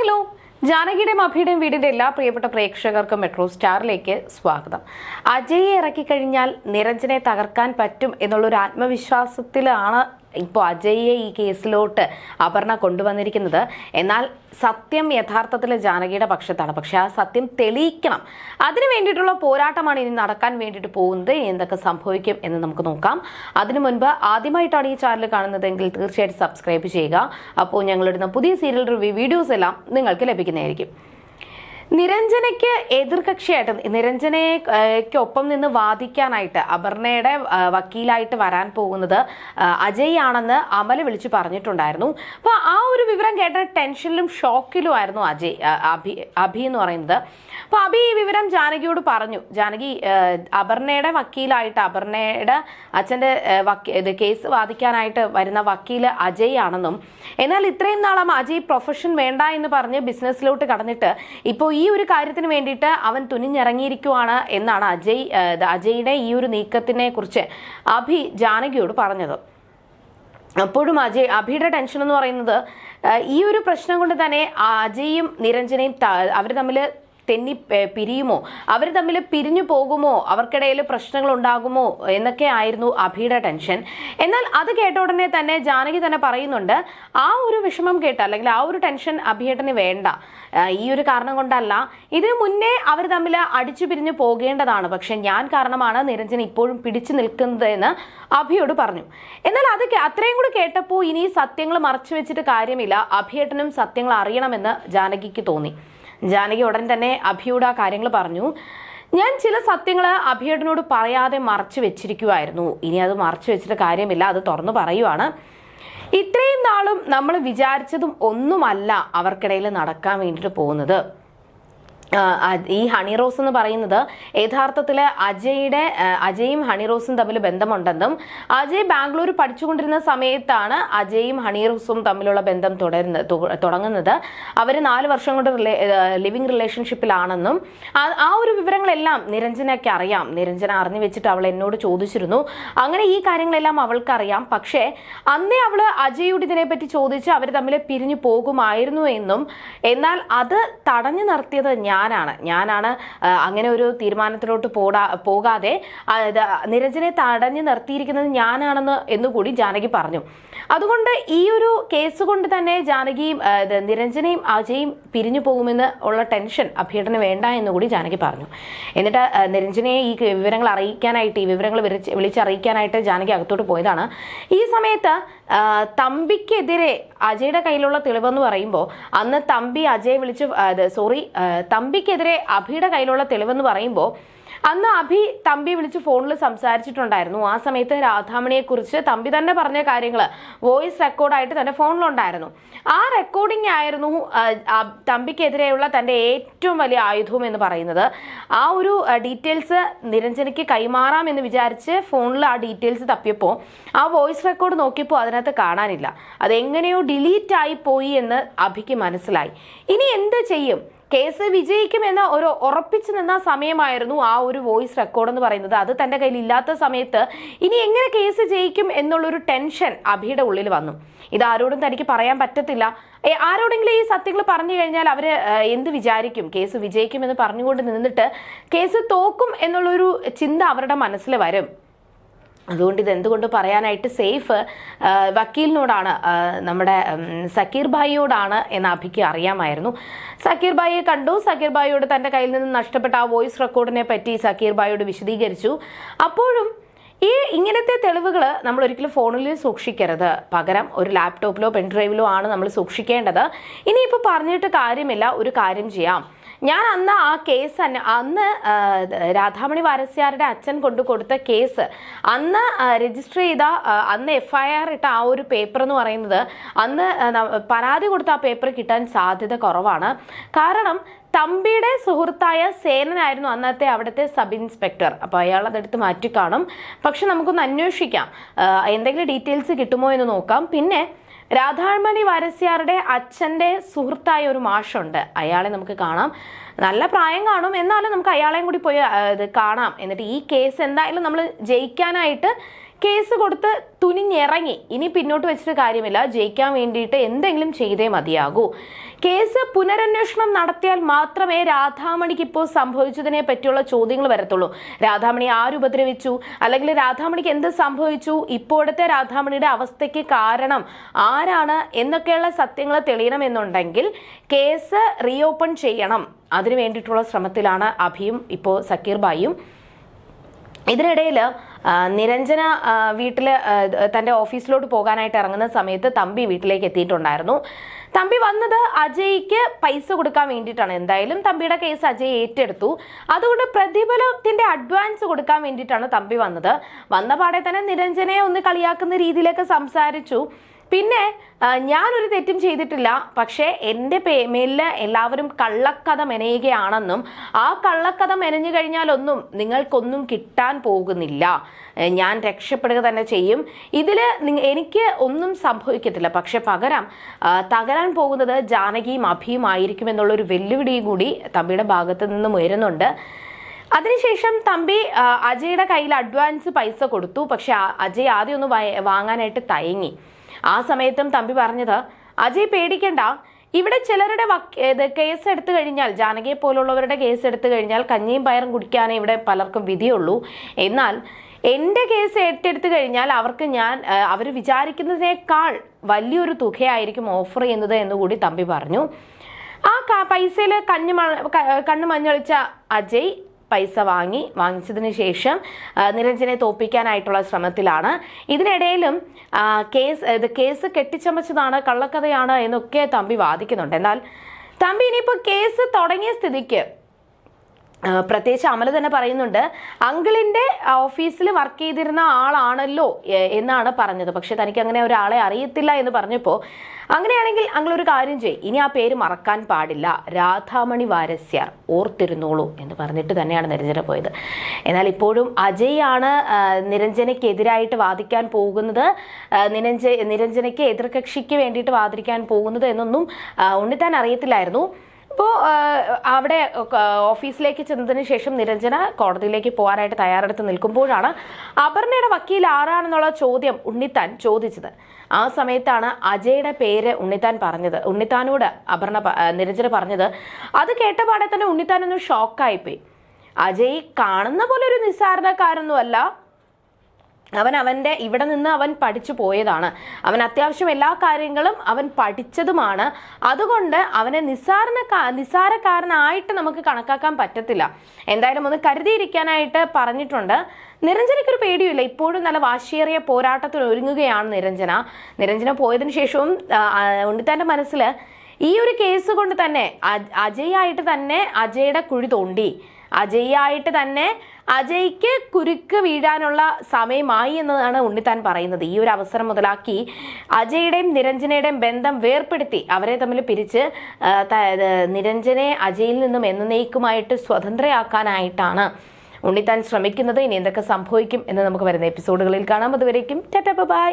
Hello ജാനകിയുടെയും അഭിയുടെയും വീടിന്റെ എല്ലാ പ്രിയപ്പെട്ട പ്രേക്ഷകർക്കും മെട്രോ സ്റ്റാറിലേക്ക് സ്വാഗതം. അജയെ ഇറക്കിക്കഴിഞ്ഞാൽ നിരഞ്ജനെ തകർക്കാൻ പറ്റും എന്നുള്ളൊരു ആത്മവിശ്വാസത്തിലാണ് ഇപ്പോൾ അജയ്യെ ഈ കേസിലോട്ട് അപർണ കൊണ്ടുവന്നിരിക്കുന്നത്. എന്നാൽ സത്യം യഥാർത്ഥത്തിൽ ജാനകിയുടെ പക്ഷത്താണ്. പക്ഷെ ആ സത്യം തെളിയിക്കണം. അതിനു വേണ്ടിയിട്ടുള്ള പോരാട്ടമാണ് ഇനി നടക്കാൻ വേണ്ടിയിട്ട് പോകുന്നത്. എന്തൊക്കെ സംഭവിക്കും എന്ന് നമുക്ക് നോക്കാം. അതിനു മുൻപ് ആദ്യമായിട്ടാണ് ഈ ചാനൽ കാണുന്നതെങ്കിൽ തീർച്ചയായിട്ടും സബ്സ്ക്രൈബ് ചെയ്യുക. അപ്പോൾ ഞങ്ങളിടുന്ന പുതിയ സീരിയൽ റിവ്യൂ വീഡിയോസ് എല്ലാം നിങ്ങൾക്ക് ലഭിക്കുന്നതായിരിക്കും. നിരഞ്ജനയ്ക്ക് എതിർകക്ഷിയായിട്ട് നിരഞ്ജനയ്ക്കൊപ്പം നിന്ന് വാദിക്കാനായിട്ട് അപർണയുടെ വക്കീലായിട്ട് വരാൻ പോകുന്നത് അജയ് ആണെന്ന് അമൽ വിളിച്ചു പറഞ്ഞിട്ടുണ്ടായിരുന്നു. അപ്പോൾ ആ ഒരു വിവരം കേട്ട ടെൻഷനിലും ഷോക്കിലും ആയിരുന്നു അജയ് അഭി അഭി എന്ന് പറയുന്നത്. അപ്പോൾ അഭി ഈ വിവരം ജാനകിയോട് പറഞ്ഞു. ജാനകി അപർണയുടെ വക്കീലായിട്ട് അപർണയുടെ അച്ഛന്റെ കേസ് വാദിക്കാനായിട്ട് വരുന്ന വക്കീൽ അജയ് ആണെന്നും എന്നാൽ ഇത്രയും നാളും അജയ് പ്രൊഫഷൻ വേണ്ട എന്ന് പറഞ്ഞ് ബിസിനസ്സിലോട്ട് കടന്നിട്ട് ഇപ്പോൾ ഈ ഒരു കാര്യത്തിന് വേണ്ടിയിട്ട് അവൻ തുനിഞ്ഞിറങ്ങിയിരിക്കുവാണ് എന്നാണ് അജയ് അജയ്യുടെ ഈ ഒരു നീക്കത്തിനെ കുറിച്ച് അഭി ജാനകിയോട് പറഞ്ഞത്. അപ്പോഴും അജയ് അഭിയുടെ ടെൻഷൻ എന്ന് പറയുന്നത് ഈ ഒരു പ്രശ്നം കൊണ്ട് തന്നെ അജയും നിരഞ്ജനയും അവർ തമ്മിൽ തെന്നി പിരിയുമോ? അവർ തമ്മിൽ പിരിഞ്ഞു പോകുമോ? അവർക്കിടയിൽ പ്രശ്നങ്ങൾ ഉണ്ടാകുമോ എന്നൊക്കെ ആയിരുന്നു അഭിയുടെ ടെൻഷൻ. എന്നാൽ അത് കേട്ട ഉടനെ തന്നെ ജാനകി തന്നെ പറയുന്നുണ്ട് ആ ഒരു വിഷമം കേട്ട അല്ലെങ്കിൽ ആ ഒരു ടെൻഷൻ അഭിയേട്ടന് വേണ്ട. ഈ ഒരു കാരണം കൊണ്ടല്ല. ഇതിനു മുന്നേ അവർ തമ്മിൽ അടിച്ചു പിരിഞ്ഞു പോകേണ്ടതാണ്. പക്ഷെ ഞാൻ കാരണമാണ് നിരഞ്ജൻ ഇപ്പോഴും പിടിച്ചു നിൽക്കുന്നത് എന്ന് അഭിയോട് പറഞ്ഞു. എന്നാൽ അത് അത്രയും കൂടി കേട്ടപ്പോൾ ഇനി സത്യങ്ങൾ മറച്ചു വെച്ചിട്ട് കാര്യമില്ല. അഭിയേട്ടനും സത്യങ്ങൾ അറിയണമെന്ന് ജാനകിക്ക് തോന്നി. ജാനകി ഉടൻ തന്നെ അഭിയോട് ആ കാര്യങ്ങൾ പറഞ്ഞു. ഞാൻ ചില സത്യങ്ങൾ അഭിയേട്ടനോട് പറയാതെ മറച്ചു വെച്ചിരിക്കുമായിരുന്നു ഇനി അത് മറച്ചു വെച്ചിട്ട് കാര്യമില്ല അത് തുറന്നു പറയുവാണ്. ഇത്രയും നാളും നമ്മൾ വിചാരിച്ചതും ഒന്നുമല്ല അവർക്കിടയിൽ നടക്കാൻ വേണ്ടിയിട്ട് പോകുന്നത്. ഈ ഹണി റോസ് എന്ന് പറയുന്നത് യഥാർത്ഥത്തിൽ അജയുടെ അജയും ഹണി റോസും തമ്മിൽ ബന്ധമുണ്ടെന്നും അജയ് ബാംഗ്ലൂർ പഠിച്ചുകൊണ്ടിരുന്ന സമയത്താണ് അജയും ഹണി റോസും തമ്മിലുള്ള ബന്ധം തുടരുന്ന തുടങ്ങുന്നത്. അവർ നാല് വർഷം കൊണ്ട് ലിവിങ് റിലേഷൻഷിപ്പിലാണെന്നും ആ- ഒരു വിവരങ്ങളെല്ലാം നിരഞ്ജനയ്ക്ക് അറിയാം. നിരഞ്ജന അറിഞ്ഞു വെച്ചിട്ട് അവൾ എന്നോട് ചോദിച്ചിരുന്നു. അങ്ങനെ ഈ കാര്യങ്ങളെല്ലാം അവൾക്കറിയാം. പക്ഷേ അന്നേ അവൾ അജയോട് ഇതിനെപ്പറ്റി ചോദിച്ച് അവർ തമ്മിൽ പിരിഞ്ഞു പോകുമായിരുന്നു എന്നും എന്നാൽ അത് തടഞ്ഞു നിർത്തിയത് ഞാനാണ്. ഞാനാണ് അങ്ങനെ ഒരു തീരുമാനത്തിലോട്ട് പോടാ പോകാതെ നിരഞ്ജനെ തടഞ്ഞു നിർത്തിയിരിക്കുന്നത് ഞാനാണെന്ന് എന്നുകൂടി ജാനകി പറഞ്ഞു. അതുകൊണ്ട് ഈ ഒരു കേസ് കൊണ്ട് തന്നെ ജാനകിയും നിരഞ്ജനയും അജയും പിരിഞ്ഞു പോകുമെന്ന് ഉള്ള ടെൻഷൻ അഭ്യർത്ഥന വേണ്ട എന്നുകൂടി ജാനകി പറഞ്ഞു. എന്നിട്ട് നിരഞ്ജനയെ ഈ വിവരങ്ങൾ അറിയിക്കാനായിട്ട് ഈ വിവരങ്ങൾ വിളിച്ച് വിളിച്ചറിയിക്കാനായിട്ട് ജാനകി അകത്തോട്ട് പോയതാണ്. ഈ സമയത്ത് തമ്പിക്കെതിരെ അജയുടെ കയ്യിലുള്ള തെളിവെന്ന് പറയുമ്പോൾ അന്ന് തമ്പി അജയെ വിളിച്ച് സോറി തമ്പിക്കെതിരെ അഭിയുടെ കയ്യിലുള്ള തെളിവെന്ന് പറയുമ്പോൾ അന്ന് അഭി തമ്പി വിളിച്ച് ഫോണിൽ സംസാരിച്ചിട്ടുണ്ടായിരുന്നു. ആ സമയത്ത് രാധാമണിയെ കുറിച്ച് തമ്പി തന്നെ പറഞ്ഞ കാര്യങ്ങൾ വോയിസ് റെക്കോർഡായിട്ട് തന്റെ ഫോണിലുണ്ടായിരുന്നു. ആ റെക്കോർഡിംഗ് ആയിരുന്നു തമ്പിക്കെതിരെയുള്ള തന്റെ ഏറ്റവും വലിയ ആയുധവും എന്ന് പറയുന്നത്. ആ ഒരു ഡീറ്റെയിൽസ് നിരഞ്ജനയ്ക്ക് കൈമാറാം എന്ന് വിചാരിച്ച് ഫോണിൽ ആ ഡീറ്റെയിൽസ് തപ്പിയപ്പോൾ ആ വോയിസ് റെക്കോർഡ് നോക്കിയപ്പോൾ അതിനകത്ത് കാണാനില്ല. അതെങ്ങനെയോ ഡിലീറ്റ് ആയി പോയി എന്ന് അഭിക്ക് മനസ്സിലായി. ഇനി എന്ത് ചെയ്യും? കേസ് വിജയിക്കുമെന്ന് ഒരു ഉറപ്പിച്ചു നിന്ന സമയമായിരുന്നു ആ ഒരു വോയിസ് റെക്കോർഡ് എന്ന് പറയുന്നത്. അത് തന്റെ കയ്യിൽ ഇല്ലാത്ത സമയത്ത് ഇനി എങ്ങനെ കേസ് ജയിക്കും എന്നുള്ളൊരു ടെൻഷൻ അഭിയുടെ ഉള്ളിൽ വന്നു. ഇത് ആരോടും തനിക്ക് പറയാൻ പറ്റത്തില്ല. ആരോടെങ്കിലും ഈ സത്യങ്ങൾ പറഞ്ഞു കഴിഞ്ഞാൽ അവർ എന്ത് വിചാരിക്കും? കേസ് വിജയിക്കുമെന്ന് പറഞ്ഞുകൊണ്ട് നിന്നിട്ട് കേസ് തോക്കും എന്നുള്ളൊരു ചിന്ത അവരുടെ മനസ്സിൽ വരും. അതുകൊണ്ട് ഇത് എന്തുകൊണ്ട് പറയാനായിട്ട് സേഫ്? വക്കീലിനോടാണ് നമ്മുടെ സക്കീർ ഭായിയോടാണ് എന്ന് അഭിക്ക് അറിയാമായിരുന്നു. സക്കീർ ഭായിയെ കണ്ടു. സക്കീർ ഭായിയോട് തന്റെ കയ്യിൽ നിന്ന് നഷ്ടപ്പെട്ട ആ വോയിസ് റെക്കോർഡിനെ പറ്റി സക്കീർ ഭായിയോട് വിശദീകരിച്ചു. അപ്പോഴും ഈ ഇങ്ങനത്തെ തെളിവുകൾ നമ്മൾ ഒരിക്കലും ഫോണിൽ സൂക്ഷിക്കരുത്. പകരം ഒരു ലാപ്ടോപ്പിലോ പെൻഡ്രൈവിലോ ആണ് നമ്മൾ സൂക്ഷിക്കേണ്ടത്. ഇനിയിപ്പോൾ പറഞ്ഞിട്ട് കാര്യമില്ല. ഒരു കാര്യം ചെയ്യാം. ഞാൻ അന്ന് ആ കേസ് അന്ന് രാധാമണി വാരസ്യാരുടെ അച്ഛൻ കൊണ്ടു കൊടുത്ത കേസ് അന്ന് രജിസ്റ്റർ ചെയ്ത അന്ന് എഫ് ഐ ആർ ഇട്ട ആ ഒരു പേപ്പർ എന്ന് പറയുന്നത് അന്ന് പരാതി കൊടുത്ത ആ പേപ്പർ കിട്ടാൻ സാധ്യത കുറവാണ്. കാരണം തമ്പിയുടെ സുഹൃത്തായ സേനനായിരുന്നു അന്നത്തെ അവിടുത്തെ സബ് ഇൻസ്പെക്ടർ അപ്പോൾ അയാൾ അതെടുത്ത് മാറ്റിക്കാണും. പക്ഷെ നമുക്കൊന്ന് അന്വേഷിക്കാം. എന്തെങ്കിലും ഡീറ്റെയിൽസ് കിട്ടുമോ എന്ന് നോക്കാം. പിന്നെ രാധാമണി വാരസ്യാറുടെ അച്ഛന്റെ സുഹൃത്തായ ഒരു മാഷുണ്ട്. അയാളെ നമുക്ക് കാണാം. നല്ല പ്രായം കാണും. എന്നാലും നമുക്ക് അയാളെയും കൂടി പോയി ഇത് കാണാം. എന്നിട്ട് ഈ കേസ് എന്തായാലും നമ്മൾ ജയിക്കാനായിട്ട് കേസ് കൊടുത്ത് തുനിഞ്ഞിറങ്ങി. ഇനി പിന്നോട്ട് വെച്ചിട്ട് കാര്യമില്ല. ജയിക്കാൻ വേണ്ടിയിട്ട് എന്തെങ്കിലും ചെയ്തേ മതിയാകൂ. കേസ് പുനരന്വേഷണം നടത്തിയാൽ മാത്രമേ രാധാമണിക്ക് ഇപ്പോൾ സംഭവിച്ചതിനെ പറ്റിയുള്ള ചോദ്യങ്ങൾ വരത്തുള്ളൂ. രാധാമണി ആര് ഉപദ്രവിച്ചു? അല്ലെങ്കിൽ രാധാമണിക്ക് എന്ത് സംഭവിച്ചു? ഇപ്പോഴത്തെ രാധാമണിയുടെ അവസ്ഥയ്ക്ക് കാരണം ആരാണ് എന്നൊക്കെയുള്ള സത്യങ്ങൾ തെളിയണമെന്നുണ്ടെങ്കിൽ കേസ് റീഓപ്പൺ ചെയ്യണം. അതിനു വേണ്ടിയിട്ടുള്ള ശ്രമത്തിലാണ് അഭിയും ഇപ്പോൾ സക്കീർ ബായും ഇതിനിടയിൽ നിരഞ്ജന വീട്ടിൽ തന്റെ ഓഫീസിലോട്ട് പോകാനായിട്ട് ഇറങ്ങുന്ന സമയത്ത് തമ്പി വീട്ടിലേക്ക് എത്തിയിട്ടുണ്ടായിരുന്നു. തമ്പി വന്നത് അജയ്ക്ക് പൈസ കൊടുക്കാൻ വേണ്ടിയിട്ടാണ്. എന്തായാലും തമ്പിയുടെ കേസ് അജയ് ഏറ്റെടുത്തു. അതുകൊണ്ട് പ്രതിഫലത്തിന്റെ അഡ്വാൻസ് കൊടുക്കാൻ വേണ്ടിയിട്ടാണ് തമ്പി വന്നത്. വന്ന പാടെ തന്നെ നിരഞ്ജനയെ ഒന്ന് കളിയാക്കുന്ന രീതിയിലൊക്കെ സംസാരിച്ചു. പിന്നെ ഞാനൊരു തെറ്റും ചെയ്തിട്ടില്ല. പക്ഷേ എന്റെ പേമേലിൽ എല്ലാവരും കള്ളക്കഥ മെനയുകയാണെന്നും ആ കള്ളക്കഥ മെനഞ്ഞു കഴിഞ്ഞാലൊന്നും നിങ്ങൾക്കൊന്നും കിട്ടാൻ പോകുന്നില്ല. ഞാൻ രക്ഷപ്പെടുക തന്നെ ചെയ്യും. ഇതിൽ എനിക്ക് ഒന്നും സംഭവിക്കത്തില്ല. പക്ഷെ പകരം തകരാൻ പോകുന്നത് ജാനകിയും അഭിയും ആയിരിക്കും എന്നുള്ളൊരു വെല്ലുവിളിയും കൂടി തമ്പിയുടെ ഭാഗത്ത് നിന്നും ഉയരുന്നുണ്ട്. അതിനുശേഷം തമ്പി അജയുടെ കയ്യിൽ അഡ്വാൻസ് പൈസ കൊടുത്തു. പക്ഷെ അജയ് ആദ്യം ഒന്ന് വാങ്ങാനായിട്ട് തയങ്ങി. ആ സമയത്തും തമ്പി പറഞ്ഞത് അജയ് പേടിക്കണ്ട. ഇവിടെ ചിലരുടെ കേസ് എടുത്തു കഴിഞ്ഞാൽ ജാനകിയെ പോലുള്ളവരുടെ കേസ് എടുത്തു കഴിഞ്ഞാൽ കഞ്ഞിയും പയറും കുടിക്കാനേ ഇവിടെ പലർക്കും വിധിയുള്ളൂ. എന്നാൽ എന്റെ കേസ് ഏറ്റെടുത്തു കഴിഞ്ഞാൽ അവർക്ക് ഞാൻ അവർ വിചാരിക്കുന്നതിനേക്കാൾ വലിയൊരു തുകയായിരിക്കും ഓഫർ ചെയ്യുന്നത് എന്നുകൂടി തമ്പി പറഞ്ഞു. ആ പൈസയിൽ കഞ്ഞു മ- ക- മഞ്ഞളിച്ച അജയ് പൈസ വാങ്ങി വാങ്ങിച്ചതിന് ശേഷം നിരഞ്ജനെ തോപ്പിക്കാനായിട്ടുള്ള ശ്രമത്തിലാണ്. ഇതിനിടയിലും കേസ് ഇത് കേസ് കെട്ടിച്ചമച്ചതാണ് കള്ളക്കഥയാണ് എന്നൊക്കെ തമ്പി വാദിക്കുന്നുണ്ട്. എന്നാൽ തമ്പി ഇനിയിപ്പോൾ കേസ് തുടങ്ങിയ സ്ഥിതിക്ക് പ്രത്യേകിച്ച് അമല തന്നെ പറയുന്നുണ്ട് അങ്കിളിന്റെ ഓഫീസിൽ വർക്ക് ചെയ്തിരുന്ന ആളാണല്ലോ എന്നാണ് പറഞ്ഞത്. പക്ഷെ തനിക്ക് അങ്ങനെ ഒരാളെ അറിയത്തില്ല എന്ന് പറഞ്ഞപ്പോൾ അങ്ങനെയാണെങ്കിൽ അങ്കിൾ ഒരു കാര്യം ചെയ്യും. ഇനി ആ പേര് മറക്കാൻ പാടില്ല. രാധാമണി വാരസ്യാർ ഓർത്തിരുന്നോളൂ എന്ന് പറഞ്ഞിട്ട് തന്നെയാണ് നിരഞ്ജന പോയത്. എന്നാൽ ഇപ്പോഴും അജയ് ആണ് നിരഞ്ജനയ്ക്കെതിരായിട്ട് വാദിക്കാൻ പോകുന്നത് നിരഞ്ജ നിരഞ്ജനയ്ക്ക് എതിർകക്ഷിക്ക് വേണ്ടിയിട്ട് വാദിക്കാൻ പോകുന്നത് എന്നൊന്നും ഉണ്ണിത്താൻ അറിയത്തില്ലായിരുന്നു. അപ്പോൾ അവിടെ ഓഫീസിലേക്ക് ചെന്നതിന് ശേഷം നിരഞ്ജന കോടതിയിലേക്ക് പോകാനായിട്ട് തയ്യാറെടുത്ത് നിൽക്കുമ്പോഴാണ് അപർണയുടെ വക്കീൽ ആരാണെന്നുള്ള ചോദ്യം ഉണ്ണിത്താൻ ചോദിച്ചത്. ആ സമയത്താണ് അജയുടെ പേര് ഉണ്ണിത്താൻ പറഞ്ഞത്. ഉണ്ണിത്താനോട് അപർണ നിരഞ്ജന പറഞ്ഞത് അത് കേട്ടപാടെ തന്നെ ഉണ്ണിത്താൻ ഒന്ന് ഷോക്കായിപ്പോയി അജയ് കാണുന്ന പോലെ ഒരു നിസ്സാരണക്കാരൊന്നുമല്ല അവൻ അവന്റെ ഇവിടെ നിന്ന് അവൻ പഠിച്ചു പോയതാണ്. അവൻ അത്യാവശ്യം എല്ലാ കാര്യങ്ങളും അവൻ പഠിച്ചതുമാണ്. അതുകൊണ്ട് അവനെ നിസ്സാരണ നിസ്സാരക്കാരനായിട്ട് നമുക്ക് കണക്കാക്കാൻ പറ്റത്തില്ല. എന്തായാലും ഒന്ന് കരുതിയിരിക്കാനായിട്ട് പറഞ്ഞിട്ടുണ്ട്. നിരഞ്ജനയ്ക്കൊരു പേടിയില്ല ഇപ്പോഴും നല്ല വാശിയേറിയ പോരാട്ടത്തിൽ ഒരുങ്ങുകയാണ് നിരഞ്ജന. നിരഞ്ജന പോയതിന് ശേഷവും ഉണ്ണിത്താന്റെ മനസ്സിൽ ഈ ഒരു കേസ് കൊണ്ട് തന്നെ അജയ് ആയിട്ട് തന്നെ അജയുടെ കുഴി തോണ്ടി. അജയായിട്ട് തന്നെ അജയ്ക്ക് കുരുക്ക് വീഴാനുള്ള സമയമായി എന്നതാണ് ഉണ്ണിത്താൻ പറയുന്നത്. ഈ ഒരു അവസരം മുതലാക്കി അജയുടെയും നിരഞ്ജനയുടെയും ബന്ധം വേർപ്പെടുത്തി അവരെ തമ്മിൽ പിരിച്ച് നിരഞ്ജനെ അജയിൽ നിന്നും എന്നേക്കുമായിട്ട് സ്വതന്ത്രയാക്കാനായിട്ടാണ് ഉണ്ണിത്താൻ ശ്രമിക്കുന്നത്. ഇനി എന്തൊക്കെ സംഭവിക്കും എന്ന് നമുക്ക് വരുന്ന എപ്പിസോഡുകളിൽ കാണാം. അതുവരേക്കും ടാറ്റ ബൈ.